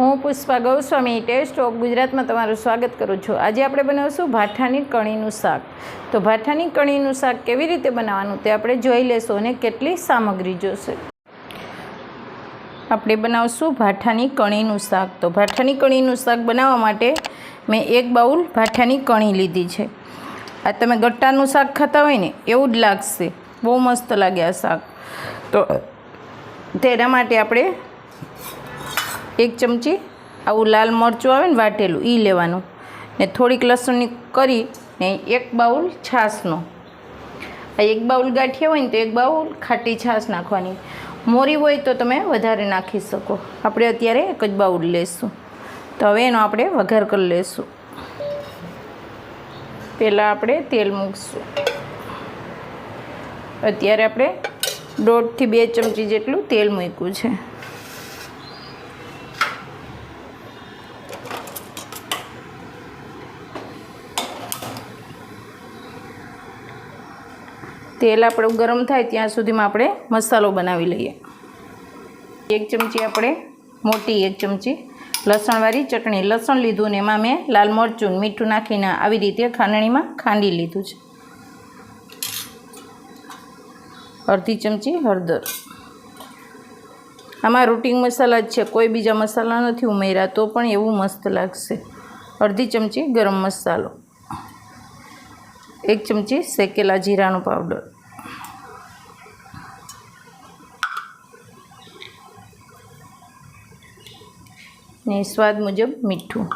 હું Pushpa Goswami, test of ગુજરાતમાં તમારું સ્વાગત કરું છું. આજે આપણે બનાવીશું ભાઠાની કણીનું શાક. તો ભાઠાની કણીનું શાક કેવી રીતે બનાવવાનું તે આપણે જોઈ લેશું અને કેટલી સામગ્રી જોશે. આપણે બનાવશું ભાઠાની કણીનું શાક. તો ભાઠાની કણીનું શાક બનાવવા માટે મેં એક બાઉલ ભાઠાની કણી લીધી છે. આ તમે ગટ્ટાનું શાક ખાતા હોય ને, એવું જ લાગશે. બહુ મસ્ત લાગે આ શાક. તો તેના માટે આપણે એક ચમચી આવું લાલ મરચું આવે ને વાટેલું એ લેવાનું. ને થોડીક લસણની કરી ને એક બાઉલ છાશનો. આ એક બાઉલ ગાંઠિયા હોય ને તો એક બાઉલ ખાટી છાશ નાખવાની. મોરી હોય તો તમે વધારે નાખી શકો. આપણે અત્યારે એક જ બાઉલ લેશું. તો હવે એનો આપણે વઘાર કરી લેશું. પહેલાં આપણે તેલ મૂકશું. અત્યારે આપણે દોઢથી બે ચમચી જેટલું તેલ મૂક્યું છે. તેલ આપણું ગરમ થાય ત્યાં સુધીમાં આપણે મસાલો બનાવી લઈએ. એક ચમચી આપણે મોટી એક ચમચી લસણવાળી ચટણી. લસણ લીધું ને એમાં મેં લાલ મરચું મીઠું નાખીને આવી રીતે ખાંડણીમાં ખાંડી લીધું છે. અડધી ચમચી હળદર. આમાં રૂટિંગ મસાલા જ છે. કોઈ બીજા મસાલા નથી ઉમેર્યા, તો પણ એવું મસ્ત લાગશે. અડધી ચમચી ગરમ મસાલો. એક ચમચી શેકેલા જીરાનો પાવડર ને સ્વાદ મુજબ મીઠું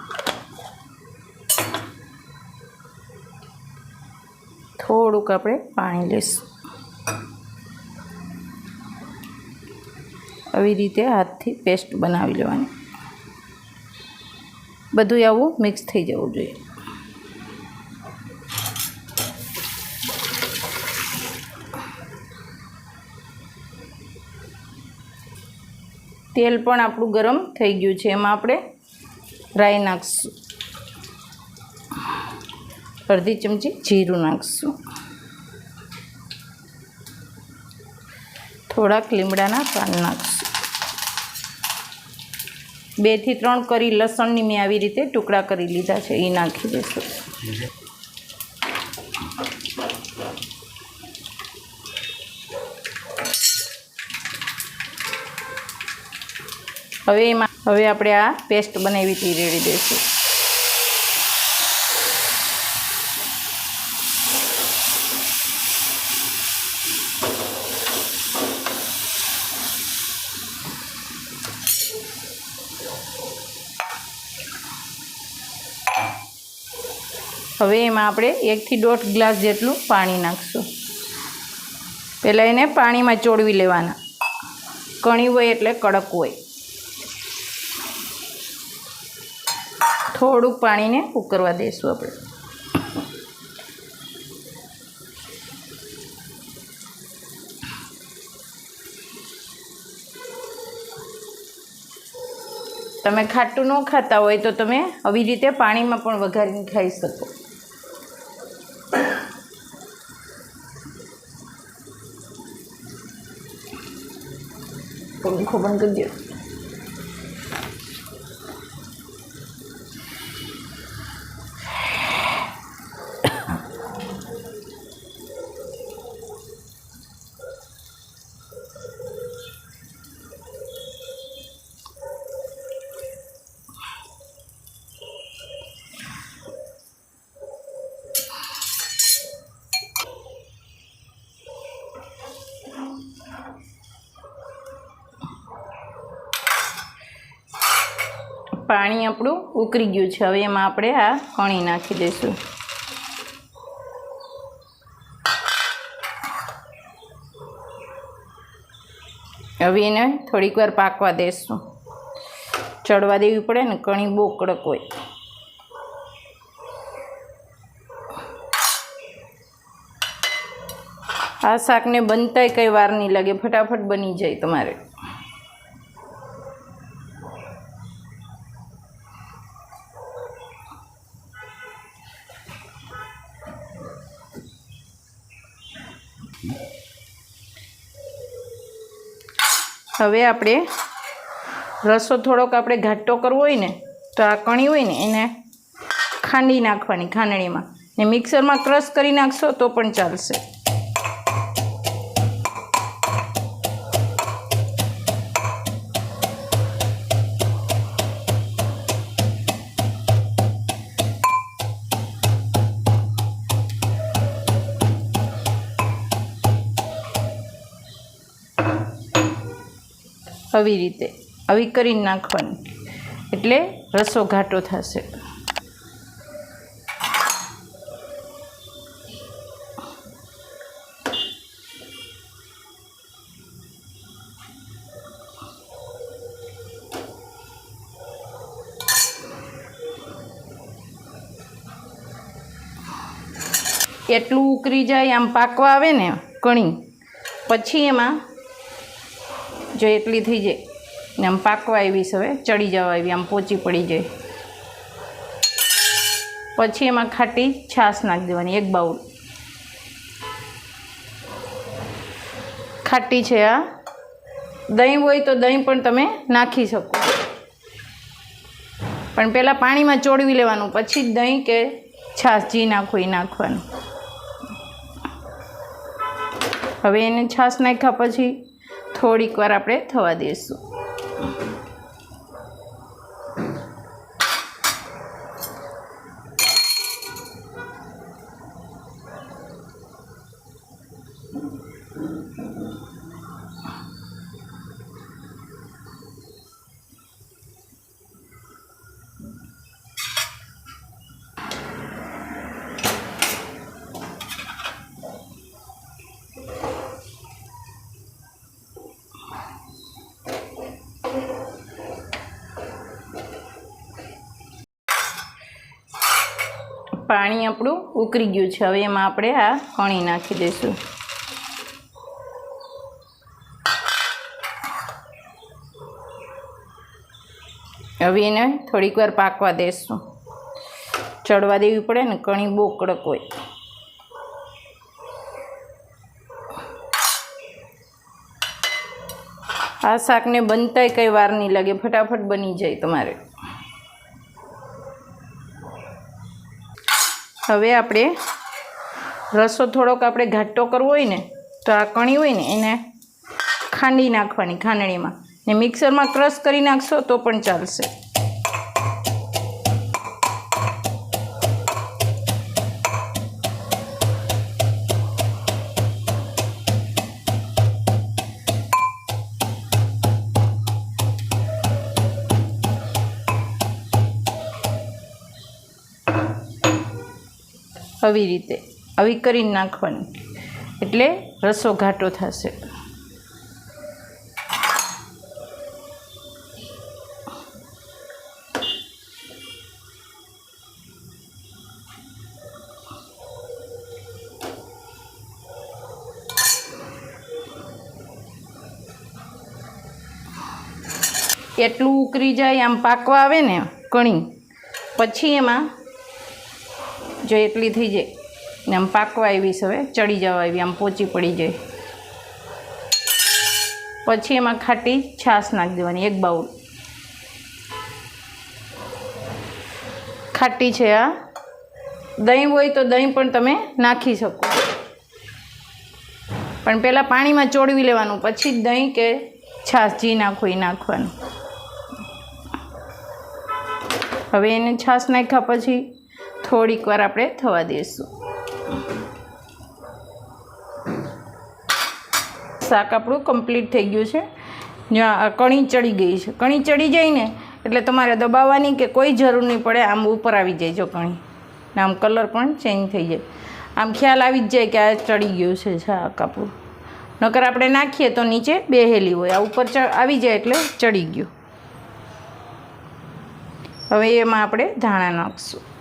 થોડુંક આપણે પાણી લઈશું આવી રીતે હાથથી પેસ્ટ બનાવી લેવાની. બધું આવું મિક્સ થઈ જવું જોઈએ. તેલ પણ આપણું ગરમ થઈ ગયું છે. એમાં આપણે રાઈ નાખીશું. અડધી ચમચી જીરું નાખીશું. થોડાક લીમડાના પાન નાખશું. બેથી ત્રણ કરી લસણની મેં આવી રીતે ટુકડા કરી લીધા છે. એ નાખી દઈશું. હવે એમાં, હવે આપણે આ પેસ્ટ બનાવી હતી રેડી દઈશું હવે એમાં આપણે એકથી દોઢ ગ્લાસ જેટલું પાણી નાખશું. પહેલાં એને પાણીમાં ચોળવી લેવાના. કણી હોય એટલે કડક હોય. થોડુંક પાણીને ઉકરવા દઈશું આપણે. તમે ખાટું ન ખાતા હોય તો તમે આવી રીતે પાણીમાં પણ વઘારીને ખાઈ શકો. પંખો બંધ કરી દો. પાણી આપણું ઉકળી ગયું છે. હવે એમાં આપણે આ કણી નાખી દઈશું. હવે એને થોડીક વાર પાકવા દઈશું. ચડવા દેવી પડે ને કણી બહુ કડક હોય. આ શાકને બનતાય કંઈ વાર નહીં લાગે. ફટાફટ બની જાય તમારે. હવે આપણે રસો થોડોક આપણે ઘાટો કરવો હોય ને, તો આ કણી હોય ને, એને ખાંડી નાખવાની, ખાંડણીમાં. ને મિક્સરમાં ક્રશ કરી નાખશો તો પણ ચાલશે. આવી રીતે, આવી કરી નાખવાની. એટલે રસો ઘાટો થશે. એટલું ઉકરી જાય, આમ પાકવા આવે ને કણી પછી એમાં જો એટલી થઈ જાય. ને આમ પાકવા આવીશ હવે, ચડી જવા આવી, આમ પોચી પડી જાય. પછી એમાં ખાટી છાશ નાખી દેવાની, એક બાઉલ. ખાટી છે આ. દહીં હોય તો દહીં પણ તમે નાખી શકો. પણ પહેલાં પાણીમાં ચોળવી લેવાનું, પછી દહીં કે છાશ, જી નાખો એ નાખવાનું. હવે એને છાશ નાખ્યા પછી થોડીક વાર આપણે થવા દઈશું. પાણી આપણું ઉકળી ગયું છે. હવે એમાં આપણે આ કણી નાખી દઈશું. હવે એને થોડીક વાર પાકવા દઈશું ચડવા દેવી પડે ને કણી બહુ કડક હોય. આ શાકને બનતાય કંઈ વાર નહીં લાગે. ફટાફટ બની જાય તમારે. હવે આપણે રસો થોડોક આપણે ઘાટો કરવો હોય ને, તો આ કણી હોય ને, એને ખાંડી નાખવાની ખાંડણીમાં. ને મિક્સરમાં ક્રશ કરી નાખશો તો પણ ચાલશે. આવી રીતે, આવી કરીને નાખવાની. એટલે રસો ઘાટો થશે. એટલું ઉકરી જાય, આમ પાકવા આવે ને કણી પછી એમાં જો એટલી થઈ જાય. ને આમ પાકવા આવીશ હવે, ચડી જવા આવી, આમ પોચી પડી જાય. પછી એમાં ખાટી છાશ નાખી દેવાની, એક બાઉલ. ખાટી છે આ. દહીં હોય તો દહીં પણ તમે નાખી શકો. પણ પહેલાં પાણીમાં ચોળવી લેવાનું, પછી દહીં કે છાશ, જી નાખો એ નાખવાનું. હવે એને છાશ નાખ્યા પછી થોડીક વાર આપણે થવા દઈશું. શાક આપણું કમ્પ્લીટ થઈ ગયું છે. જ્યાં કણી ચડી ગઈ છે. કણી ચડી જાય ને, એટલે તમારે દબાવવાની કે કોઈ જરૂર નહીં પડે, આમ ઉપર આવી જાય જો કણી. ને આમ કલર પણ ચેન્જ થઈ જાય. આમ ખ્યાલ આવી જ જાય કે આ ચડી ગયું છે શાક આપણું. નકર આપણે નાખીએ તો નીચે બેહેલી હોય. આ ઉપર આવી જાય એટલે ચડી ગયું. હવે એમાં આપણે ધાણા નાખશું.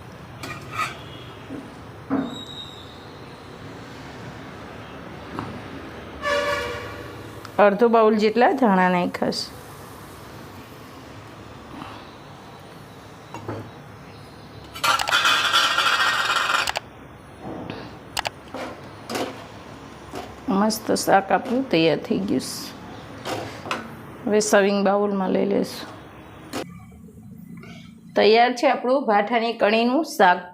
અડધો બાઉલ જેટલા ધાણા નાખ્યા મસ્ત શાક આપણું તૈયાર થઈ ગયું હવે સર્વિંગ બાઉલમાં લઈ લઈશું તૈયાર છે આપણું ભાઠાની કણીનું શાક.